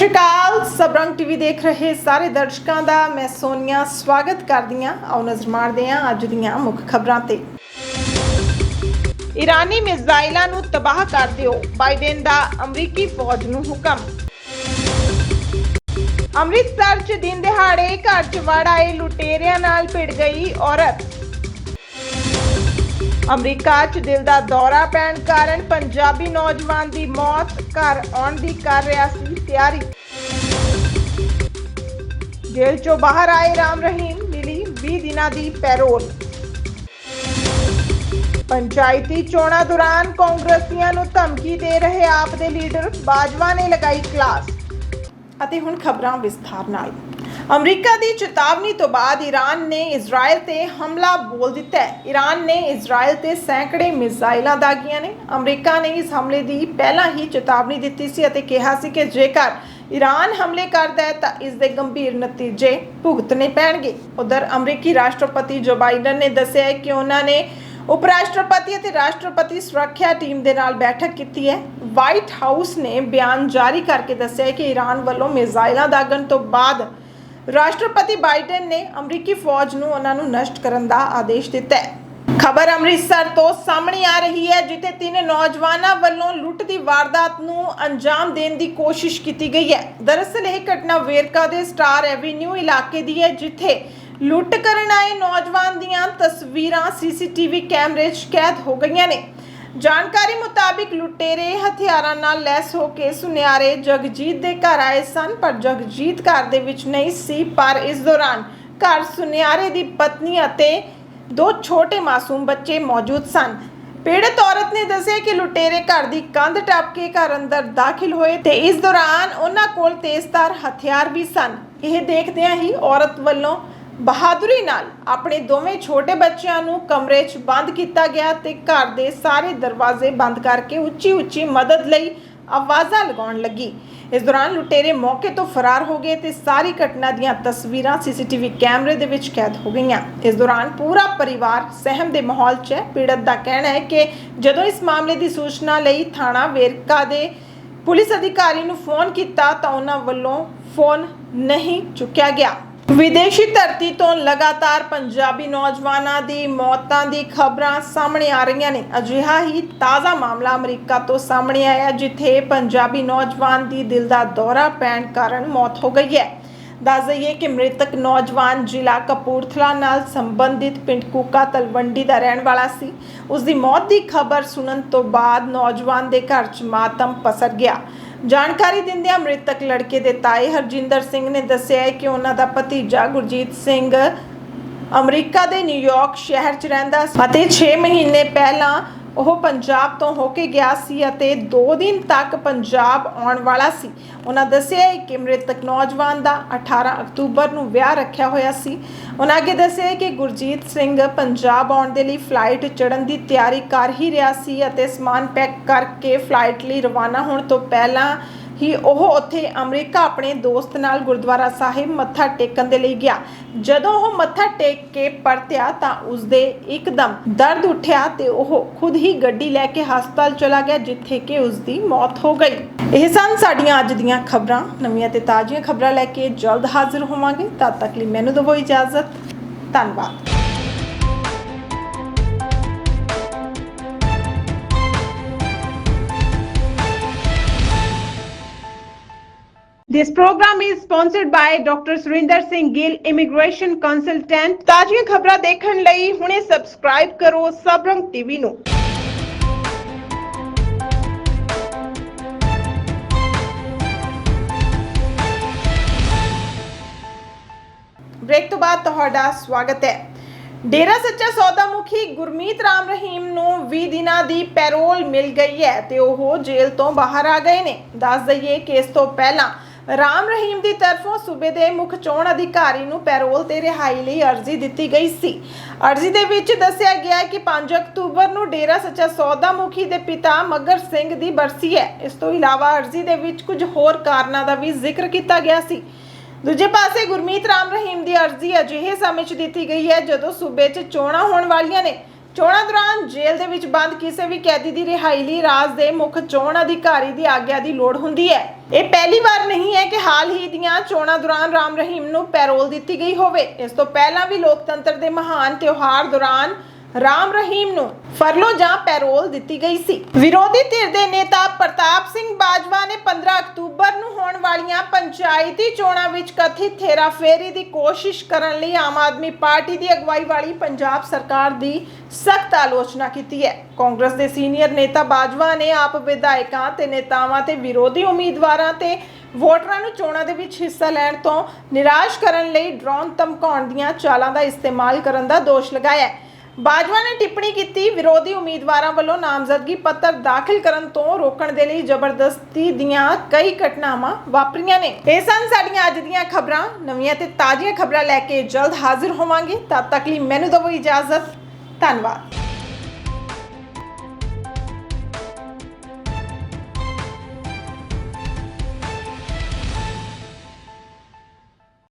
ਸ਼੍ਰੀ ਅਕਾਲ ਸਬਰੰਗ TV ਦੇਖ ਰਹੇ ਸਾਰੇ ਦਰਸ਼ਕਾਂ ਦਾ, ਮੈਂ ਸੋਨੀਆ, ਸਵਾਗਤ ਕਰਦੀ ਹਾਂ। ਆਓ ਨਜ਼ਰ ਮਾਰਦੇ ਹਾਂ ਅੱਜ ਦੀਆਂ ਮੁੱਖ ਖਬਰਾਂ ਤੇ। ਇਰਾਨੀ ਮਿਜ਼ਾਈਲਾਂ ਨੂੰ ਤਬਾਹ ਕਰ ਦਿਓ। ਬਾਈਡਨ ਦਾ ਅਮਰੀਕੀ ਫੌਜ ਨੂੰ ਹੁਕਮ। ਅੰਮ੍ਰਿਤਸਰ 'ਚ ਦਿਨ ਦਿਹਾੜੇ ਘਰ 'ਚ ਵੜ ਆਏ ਲੁਟੇਰਿਆਂ ਨਾਲ ਭਿੜ ਗਈ ਔਰਤ। ਅਮਰੀਕਾ 'ਚ ਦਿਲ ਦਾ ਦੌਰਾ ਪੈਣ ਕਾਰਨ ਪੰਜਾਬੀ ਨੌਜਵਾਨ ਦੀ ਮੌਤ, ਘਰ ਆਉਣ ਦੀ ਕਰ ਰਿਹਾ ਸੀ ਤਿਆਰੀ। ਜੇਲ੍ਹ 'ਚੋਂ ਬਾਹਰ ਆਏ ਰਾਮ ਰਹੀਮ, ਮਿਲੀ 20 ਦਿਨਾਂ ਦੀ ਪੈਰੋਲ। ਪੰਚਾਇਤੀ ਚੋਣਾਂ ਦੌਰਾਨ ਕਾਂਗਰਸੀਆਂ ਨੂੰ ਧਮਕੀ ਦੇ ਰਹੇ ਆਪ ਦੇ ਲੀਡਰ ਬਾਜਵਾ ਨੇ ਲਗਾਈ ਕਲਾਸ। ਅਤੇ ਹੁਣ ਖਬਰਾਂ ਵਿਸਥਾਰ ਨਾਲ। ਅਮਰੀਕਾ ਦੀ ਚੇਤਾਵਨੀ ਤੋਂ ਬਾਅਦ ਈਰਾਨ ਨੇ ਇਜ਼ਰਾਈਲ ਤੇ ਹਮਲਾ ਬੋਲ ਦਿੱਤਾ ਹੈ। ਈਰਾਨ ਨੇ ਇਜ਼ਰਾਈਲ ਤੇ ਸੈਂਕੜੇ ਮਿਜ਼ਾਈਲਾਂ ਦਾਗੀਆਂ ਨੇ। ਅਮਰੀਕਾ ਨੇ ਇਸ ਹਮਲੇ ਦੀ ਪਹਿਲਾਂ ਹੀ ਚੇਤਾਵਨੀ ਦਿੱਤੀ ਸੀ ਅਤੇ ਕਿਹਾ ਸੀ ਕਿ ਜੇਕਰ ਈਰਾਨ ਹਮਲੇ ਕਰਦਾ ਹੈ ਤਾਂ ਇਸ ਦੇ ਗੰਭੀਰ ਨਤੀਜੇ ਭੁਗਤਣੇ ਪੈਣਗੇ। ਉਧਰ ਅਮਰੀਕੀ ਰਾਸ਼ਟਰਪਤੀ ਜੋ ਬਾਈਡਨ ਨੇ ਦੱਸਿਆ ਹੈ ਕਿ ਉਹਨਾਂ ਨੇ ਉਪ ਰਾਸ਼ਟਰਪਤੀ ਅਤੇ ਰਾਸ਼ਟਰਪਤੀ ਸੁਰੱਖਿਆ ਟੀਮ ਦੇ ਨਾਲ ਬੈਠਕ ਕੀਤੀ ਹੈ। ਵਾਈਟ ਹਾਊਸ ਨੇ ਬਿਆਨ ਜਾਰੀ ਕਰਕੇ ਦੱਸਿਆ ਹੈ ਕਿ ਈਰਾਨ ਵੱਲੋਂ ਮਿਜ਼ਾਈਲਾਂ ਦਾਗਣ ਤੋਂ ਬਾਅਦ ਰਾਸ਼ਟਰਪਤੀ ਬਾਈਡਨ ਨੇ ਅਮਰੀਕੀ ਫੌਜ ਨੂੰ ਉਹਨਾਂ ਨੂੰ ਨਸ਼ਟ ਕਰਨ ਦਾ ਆਦੇਸ਼ ਦਿੱਤਾ ਹੈ। ਖਬਰ ਅੰਮ੍ਰਿਤਸਰ ਤੋਂ ਸਾਹਮਣੇ ਆ ਰਹੀ ਹੈ, ਜਿੱਥੇ ਤਿੰਨ ਨੌਜਵਾਨਾਂ ਵੱਲੋਂ ਲੁੱਟ ਦੀ ਵਾਰਦਾਤ ਨੂੰ ਅੰਜਾਮ ਦੇਣ ਦੀ ਕੋਸ਼ਿਸ਼ ਕੀਤੀ ਗਈ ਹੈ। ਦਰਅਸਲ, ਇਹ ਘਟਨਾ ਵੇਰਕਾ ਦੇ ਸਟਾਰ ਐਵੇਨਿਊ ਇਲਾਕੇ ਦੀ ਹੈ, ਜਿੱਥੇ ਲੁੱਟ ਕਰਨ ਆਏ ਨੌਜਵਾਨ ਦੀਆਂ ਤਸਵੀਰਾਂ, ਸੀਸੀਟੀਵੀ ਕੈਮਰੇ 'ਚ ਕੈਦ ਹੋ ਗਈਆਂ ਨੇ। ਜਾਣਕਾਰੀ ਮੁਤਾਬਿਕ ਲੁਟੇਰੇ ਹਥਿਆਰਾਂ ਨਾਲ ਲੈਸ ਹੋ ਕੇ ਸੁਨਿਆਰੇ ਜਗਜੀਤ ਦੇ ਘਰ ਆਏ ਸਨ, ਪਰ ਜਗਜੀਤ ਘਰ ਦੇ ਵਿੱਚ ਨਹੀਂ ਸੀ, ਪਰ ਇਸ ਦੌਰਾਨ ਘਰ ਸੁਨਿਆਰੇ ਦੀ ਪਤਨੀ ਅਤੇ ਦੋ ਛੋਟੇ ਮਾਸੂਮ ਬੱਚੇ ਮੌਜੂਦ ਸਨ। ਪੀੜਤ ਔਰਤ ਨੇ ਦੱਸਿਆ ਕਿ ਲੁਟੇਰੇ ਘਰ ਦੀ ਕੰਧ ਟੱਪ ਕੇ ਘਰ ਅੰਦਰ ਦਾਖਲ ਹੋਏ ਤੇ ਇਸ ਦੌਰਾਨ ਉਹਨਾਂ ਕੋਲ ਤੇਜ਼ਧਾਰ ਹਥਿਆਰ ਵੀ ਸਨ। ਇਹ ਦੇਖਦਿਆਂ ਹੀ ਔਰਤ ਵੱਲੋਂ ਬਹਾਦਰੀ ਨਾਲ ਆਪਣੇ ਦੋਵੇਂ ਛੋਟੇ ਬੱਚਿਆਂ ਨੂੰ ਕਮਰੇ 'ਚ ਬੰਦ ਕੀਤਾ ਗਿਆ ਤੇ ਘਰ ਦੇ ਸਾਰੇ ਦਰਵਾਜ਼ੇ ਬੰਦ ਕਰਕੇ ਉੱਚੀ ਉੱਚੀ ਮਦਦ ਲਈ ਆਵਾਜ਼ਾਂ ਲਗਾਉਣ ਲੱਗੀ। ਇਸ ਦੌਰਾਨ ਲੁਟੇਰੇ ਮੌਕੇ ਤੋਂ ਫਰਾਰ ਹੋ ਗਏ ਤੇ ਸਾਰੀ ਘਟਨਾ ਦੀਆਂ ਤਸਵੀਰਾਂ ਸੀਸੀਟੀਵੀ ਕੈਮਰੇ ਦੇ ਵਿੱਚ ਕੈਦ ਹੋ ਗਈਆਂ। ਇਸ ਦੌਰਾਨ ਪੂਰਾ ਪਰਿਵਾਰ ਸਹਿਮ ਦੇ ਮਾਹੌਲ 'ਚ ਹੈ। ਪੀੜਤ ਦਾ ਕਹਿਣਾ ਹੈ ਕਿ ਜਦੋਂ ਇਸ ਮਾਮਲੇ ਦੀ ਸੂਚਨਾ ਲਈ ਥਾਣਾ ਵੇਰਕਾ ਦੇ ਪੁਲਿਸ ਅਧਿਕਾਰੀ ਨੂੰ ਫੋਨ ਕੀਤਾ ਤਾਂ ਉਹਨਾਂ ਵੱਲੋਂ ਫੋਨ ਨਹੀਂ ਚੁੱਕਿਆ ਗਿਆ। ਵਿਦੇਸ਼ੀ ਧਰਤੀ ਤੋਂ ਲਗਾਤਾਰ ਪੰਜਾਬੀ ਨੌਜਵਾਨਾਂ ਦੀ ਮੌਤਾਂ ਦੀ ਖਬਰਾਂ ਸਾਹਮਣੇ ਆ ਰਹੀਆਂ ਨੇ। ਅਜਿਹਾ ਹੀ ਤਾਜ਼ਾ ਮਾਮਲਾ ਅਮਰੀਕਾ ਤੋਂ ਸਾਹਮਣੇ ਆਇਆ ਜਿੱਥੇ ਪੰਜਾਬੀ ਨੌਜਵਾਨ ਦੀ ਦਿਲ ਦਾ ਦੌਰਾ ਪੈਣ ਕਾਰਨ ਮੌਤ ਹੋ ਗਈ ਹੈ। ਦੱਸ ਦਈਏ ਕਿ ਮ੍ਰਿਤਕ ਨੌਜਵਾਨ ਜ਼ਿਲ੍ਹਾ ਕਪੂਰਥਲਾ ਨਾਲ ਸੰਬੰਧਿਤ ਪਿੰਡ ਕੂਕਾ ਤਲਵੰਡੀ ਦਾ ਰਹਿਣ ਵਾਲਾ ਸੀ। ਉਸ ਦੀ ਮੌਤ ਦੀ ਖਬਰ ਸੁਣਨ ਤੋਂ ਬਾਅਦ ਨੌਜਵਾਨ ਦੇ ਘਰ 'ਚ ਮਾਤਮ ਪਸਰ ਗਿਆ। ਜਾਣਕਾਰੀ ਦਿੰਦਿਆਂ ਮ੍ਰਿਤਕ ਲੜਕੇ ਦੇ ਤਾਏ ਹਰਜਿੰਦਰ ਸਿੰਘ ਨੇ ਦੱਸਿਆ ਹੈ ਕਿ ਉਹਨਾਂ ਦਾ ਭਤੀਜਾ ਗੁਰਜੀਤ ਸਿੰਘ ਅਮਰੀਕਾ ਦੇ ਨਿਊਯਾਰਕ ਸ਼ਹਿਰ 'ਚ ਰਹਿੰਦਾ ਸੀ। ਅਤੇ 6 ਮਹੀਨੇ ਪਹਿਲਾਂ ਉਹ ਪੰਜਾਬ ਤੋਂ ਹੋ ਕੇ ਗਿਆ ਸੀ ਅਤੇ 2 ਦਿਨ ਤੱਕ ਪੰਜਾਬ ਆਉਣ ਵਾਲਾ ਸੀ। ਉਹਨਾਂ ਦੱਸਿਆ ਕਿ ਮ੍ਰਿਤਕ ਨੌਜਵਾਨ ਦਾ 18 ਅਕਤੂਬਰ ਨੂੰ ਵਿਆਹ ਰੱਖਿਆ ਹੋਇਆ ਸੀ। ਉਹਨਾਂ ਅੱਗੇ ਦੱਸਿਆ ਕਿ ਗੁਰਜੀਤ ਸਿੰਘ ਪੰਜਾਬ ਆਉਣ ਦੇ ਲਈ ਫਲਾਈਟ ਚੜ੍ਹਨ ਦੀ ਤਿਆਰੀ ਕਰ ਹੀ ਰਿਹਾ ਸੀ ਅਤੇ ਸਮਾਨ ਪੈਕ ਕਰਕੇ ਫਲਾਈਟ ਲਈ ਰਵਾਨਾ ਹੋਣ ਤੋਂ ਪਹਿਲਾਂ ਹੀ ਉਹ ਉੱਥੇ ਅਮਰੀਕਾ ਆਪਣੇ ਦੋਸਤ ਨਾਲ ਗੁਰਦੁਆਰਾ ਸਾਹਿਬ ਮੱਥਾ ਟੇਕਣ ਦੇ ਲਈ ਗਿਆ। ਜਦੋਂ ਉਹ ਮੱਥਾ ਟੇਕ ਕੇ ਪਰਤਿਆ ਤਾਂ ਉਸਦੇ ਇੱਕਦਮ ਦਰਦ ਉੱਠਿਆ ਤੇ ਉਹ ਖੁਦ ਹੀ ਗੱਡੀ ਲੈ ਕੇ ਹਸਪਤਾਲ ਚਲਾ ਗਿਆ, ਜਿੱਥੇ ਕਿ ਉਸਦੀ ਮੌਤ ਹੋ ਗਈ। ਇਹ ਸਨ ਸਾਡੀਆਂ ਅੱਜ ਦੀਆਂ ਖਬਰਾਂ। ਨਵੀਆਂ ਤੇ ਤਾਜ਼ੀਆਂ ਖਬਰਾਂ ਲੈ ਕੇ ਜਲਦ ਹਾਜ਼ਰ ਹੋਵਾਂਗੇ। ਤਦ ਤੱਕ ਲਈ ਮੈਨੂੰ ਦਿਓ ਇਜਾਜ਼ਤ। ਧੰਨਵਾਦ। This program is sponsored by Dr. Surinder Singh Gill Immigration Consultant. ਤਾਜ਼ੀਆਂ ਖਬਰਾਂ ਦੇਖਣ ਲਈ ਹੁਣੇ ਸਬਸਕ੍ਰਾਈਬ ਕਰੋ ਸਬਰੰਗ ਟੀਵੀ ਨੂੰ। ਬ੍ਰੇਕ ਤੋਂ ਬਾਅਦ ਤੁਹਾਡਾ ਸਵਾਗਤ ਹੈ ਡੇਰਾ ਸੱਚਾ ਸੌਦਾ ਮੁਖੀ ਗੁਰਮੀਤ ਰਾਮ ਰਹੀਮ ਨੂੰ 20 ਦਿਨਾਂ ਦੀ ਪੈਰੋਲ ਮਿਲ ਗਈ ਹੈ ਤੇ ਉਹ ਜੇਲ੍ਹ ਤੋਂ ਬਾਹਰ ਆ ਗਏ ਨੇ ਦੱਸ ਦਈਏ ਕਿ ਇਸ ਤੋਂ ਪਹਿਲਾਂ ਰਾਮ ਰਹੀਮ ਦੀ ਤਰਫੋਂ ਸੂਬੇ ਦੇ ਮੁੱਖ ਚੋਣ ਅਧਿਕਾਰੀ ਨੂੰ ਪੈਰੋਲ ਤੇ ਰਿਹਾਈ ਲਈ ਅਰਜ਼ੀ ਦਿੱਤੀ ਗਈ ਸੀ। ਅਰਜ਼ੀ ਦੇ ਵਿੱਚ ਦੱਸਿਆ ਗਿਆ ਕਿ 5 ਅਕਤੂਬਰ ਨੂੰ ਡੇਰਾ ਸੱਚਾ ਸੌਦਾ ਮੁਖੀ ਦੇ ਪਿਤਾ ਮਗਰ ਸਿੰਘ ਦੀ ਬਰਸੀ ਹੈ। ਇਸ ਤੋਂ ਇਲਾਵਾ ਅਰਜ਼ੀ ਦੇ ਵਿੱਚ ਕੁਝ ਹੋਰ ਕਾਰਨਾਂ ਦਾ ਵੀ ਜ਼ਿਕਰ ਕੀਤਾ ਗਿਆ ਸੀ। ਦੂਜੇ ਪਾਸੇ ਗੁਰਮੀਤ ਰਾਮ ਰਹੀਮ ਦੀ ਅਰਜ਼ੀ ਅਜਿਹੇ ਸਮੇਂ 'ਚ ਦਿੱਤੀ ਗਈ ਹੈ ਜਦੋਂ ਸੂਬੇ 'ਚ ਚੋਣਾਂ ਹੋਣ ਵਾਲੀਆਂ ਨੇ। ਚੋਣਾਂ ਦੌਰਾਨ ਜੇਲ੍ਹ ਦੇ ਵਿੱਚ ਬੰਦ ਕਿਸੇ ਵੀ ਕੈਦੀ ਦੀ ਰਿਹਾਈ ਲਈ ਰਾਜ ਦੇ ਮੁੱਖ ਚੋਣ ਅਧਿਕਾਰੀ ਦੀ ਆਗਿਆ ਦੀ ਲੋੜ ਹੁੰਦੀ ਹੈ। ਇਹ ਪਹਿਲੀ ਵਾਰ ਨਹੀਂ ਹੈ ਕਿ ਹਾਲ ਹੀ ਦੀਆਂ ਚੋਣਾਂ ਦੌਰਾਨ ਰਾਮ ਰਹੀਮ ਨੂੰ ਪੈਰੋਲ ਦਿੱਤੀ ਗਈ ਹੋਵੇ। ਇਸ ਤੋਂ ਪਹਿਲਾਂ ਵੀ ਲੋਕਤੰਤਰ ਦੇ ਮਹਾਨ ਤਿਉਹਾਰ ਦੌਰਾਨ ਰਾਮ ਰਹੀਮ ਨੂੰ ਫਰਲੋ ਜਾਂ ਪੈਰੋਲ ਦਿੱਤੀ ਗਈ ਸੀ। ਵਿਰੋਧੀ ਧਿਰ ਦੇ ਨੇਤਾ ਪ੍ਰਤਾਪ ਸਿੰਘ ਬਾਜਵਾ ਨੇ 15 ਅਕਤੂਬਰ ਨੂੰ ਹੋਣ ਵਾਲੀਆਂ ਪੰਚਾਇਤੀ ਚੋਣਾਂ ਵਿੱਚ ਕਥਿਤ ਹੇਰਾਫੇਰੀ ਦੀ ਕੋਸ਼ਿਸ਼ ਕਰਨ ਲਈ ਆਮ ਆਦਮੀ ਪਾਰਟੀ ਦੀ ਅਗਵਾਈ ਵਾਲੀ ਪੰਜਾਬ ਸਰਕਾਰ ਦੀ ਸਖਤ ਆਲੋਚਨਾ ਕੀਤੀ ਹੈ। ਕਾਂਗਰਸ ਦੇ ਸੀਨੀਅਰ ਨੇਤਾ ਬਾਜਵਾ ਨੇ ਆਪ ਵਿਧਾਇਕਾਂ ਤੇ ਨੇਤਾਵਾਂ ਤੇ ਵਿਰੋਧੀ ਉਮੀਦਵਾਰਾਂ ਤੇ ਵੋਟਰਾਂ ਨੂੰ ਚੋਣਾਂ ਦੇ ਵਿੱਚ ਹਿੱਸਾ ਲੈਣ ਤੋਂ ਨਿਰਾਸ਼ ਕਰਨ ਲਈ ਡਰੋਨ ਧਮਕਾਉਣ ਦੀਆਂ ਚਾਲਾਂ ਦਾ ਇਸਤੇਮਾਲ ਕਰਨ ਦਾ ਦੋਸ਼ ਲਗਾਇਆ ਹੈ। ਬਾਜਵਾ ਨੇ ਟਿੱਪਣੀ ਕੀਤੀ, ਵਿਰੋਧੀ ਉਮੀਦਵਾਰਾਂ ਵੱਲੋਂ ਨਾਮਜ਼ਦਗੀ ਪੱਤਰ ਦਾਖਲ ਕਰਨ ਤੋਂ ਰੋਕਣ ਦੇ ਲਈ ਜ਼ਬਰਦਸਤੀ ਦੀਆਂ ਕਈ ਘਟਨਾਵਾਂ ਵਾਪਰੀਆਂ ਨੇ। ਇਹ ਸਨ ਸਾਡੀਆਂ ਅੱਜ ਦੀਆਂ ਖਬਰਾਂ। ਨਵੀਆਂ ਤੇ ਤਾਜ਼ੀਆਂ ਖਬਰਾਂ ਲੈ ਕੇ ਜਲਦ ਹਾਜ਼ਰ ਹੋਵਾਂਗੇ। ਤਦ ਤੱਕ ਲਈ ਮੈਨੂੰ ਦਿਓ ਇਜਾਜ਼ਤ। ਧੰਨਵਾਦ।